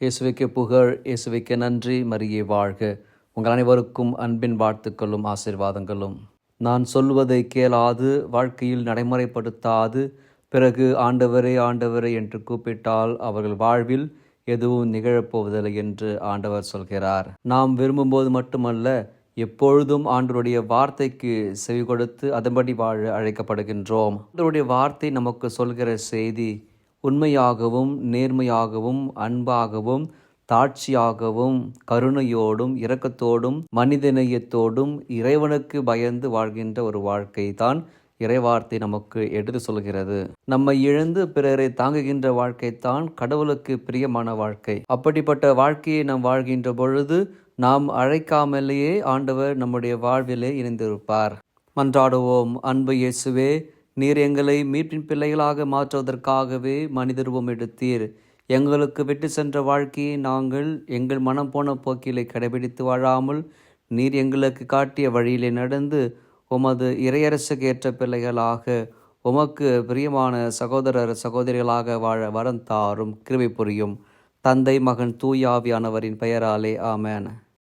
இயேசுவைக்கு புகழ் இயேசுவைக்கு நன்றி. மரியே வாழ்க. உங்கள் அனைவருக்கும் அன்பின் வாழ்த்துக்களும் ஆசீர்வாதங்களும். நான் சொல்வதை கேளாது வாழ்க்கையில் நடைமுறைப்படுத்தாது. பிறகு ஆண்டவரே ஆண்டவரே என்று கூப்பிட்டால் அவர்கள் வாழ்வில் எதுவும் நிகழப்போவதில்லை என்று ஆண்டவர் சொல்கிறார். நாம் விரும்பும்போது மட்டுமல்ல எப்பொழுதும் ஆண்டவருடைய வார்த்தைக்கு செவி கொடுத்து அதன்படி வாழ அழைக்கப்படுகின்றோம். ஆண்டவருடைய வார்த்தை நமக்கு சொல்கிற செய்தி உண்மையாகவும் நேர்மையாகவும் அன்பாகவும் தாட்சியாகவும் கருணையோடும் இரக்கத்தோடும் மனிதநேயத்தோடும் இறைவனுக்கு பயந்து வாழ்கின்ற ஒரு வாழ்க்கை தான் இறைவார்த்தை நமக்கு எடுத்து சொல்கிறது. நம்மை இழந்து பிறரை தாங்குகின்ற வாழ்க்கைத்தான் கடவுளுக்கு பிரியமான வாழ்க்கை. அப்படிப்பட்ட வாழ்க்கையை நாம் வாழ்கின்ற பொழுது நாம் அழைக்காமலேயே ஆண்டவர் நம்முடைய வாழ்விலே இணைந்திருப்பார். மன்றாடுவோம் அன்பு இயேசுவே நீர் எங்களை மீட்பின் பிள்ளைகளாக மாற்றுவதற்காகவே மனிதருவம் எடுத்தீர். எங்களுக்கு விட்டு சென்ற வாழ்க்கையை நாங்கள் எங்கள் மனம் போன போக்கிலே கடைபிடித்து வாழாமல் நீர் எங்களுக்கு காட்டிய வழியிலே நடந்து உமது இறையரசுக்கு ஏற்ற பிள்ளைகளாக உமக்கு பிரியமான சகோதரர் சகோதரிகளாக வாழ வரம் தாரும் புரியும். தந்தை மகன் தூயாவியானவரின் பெயராலே ஆமேன்.